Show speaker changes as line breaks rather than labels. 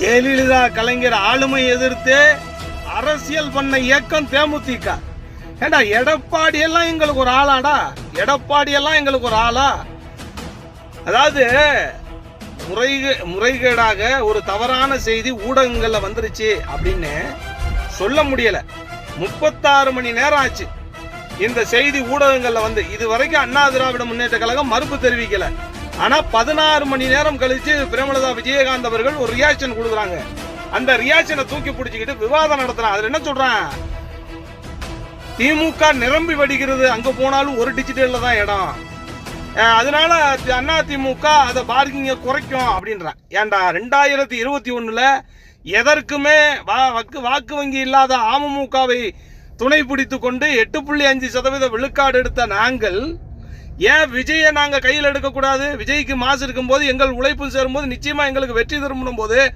ஜெயலலிதா கலைஞர் ஆளுமை எதிர்த்து அரசியல் பண்ண இயக்கம் தேமுதிக. ஏண்டா எடப்பாடி எல்லாம் எங்களுக்கு ஒரு ஆளாடா? எடப்பாடி எல்லாம் எங்களுக்கு ஒரு ஆளா? அதாவது முறைகே முறைகேடாக ஒரு தவறான செய்தி ஊடகங்கள்ல வந்துருச்சு அப்படின்னு சொல்ல முடியல. முப்பத்தாறு மணி நேரம் ஆச்சு. இந்த செய்தி ஊடகங்கள்ல வந்து இது வரைக்கும் அண்ணா திராவிட முன்னேற்ற கழகம் மறுப்பு தெரிவிக்கல. ஆனா பதினாறு மணி நேரம் கழிச்சு பிரேமலதா விஜயகாந்த் அவர்கள் ஒரு ரியாக்ஷன் கொடுக்குறாங்க. அந்த ரியாக்ஷனை தூக்கி பிடிச்சிக்கிட்டு விவாதம் நடத்துறான். அதுல என்ன சொல்றான்? திமுக நிரம்பி வடிகிறது. அங்க போனாலும் ஒரு டிஜிட்டல்ல தான் இடம். அதனால அண்ணா திமுக அதை பார்க்கிங்க குறைக்கும் அப்படின்றான். ஏன்டா ரெண்டாயிரத்தி இருபத்தி ஒண்ணுல எதற்குமே வாக்கு வாக்கு வங்கி இல்லாத அமமுகவை துணை பிடித்து கொண்டு எட்டு புள்ளி அஞ்சு சதவீத விழுக்காடு எடுத்த நாங்கள் ஏன் விஜயை நாங்க கையில் எடுக்கக்கூடாது? விஜய்க்கு மாசு இருக்கும்போது எங்கள் உழைப்பு சேரும்போது நிச்சயமா எங்களுக்கு வெற்றி திரும்பணும் போது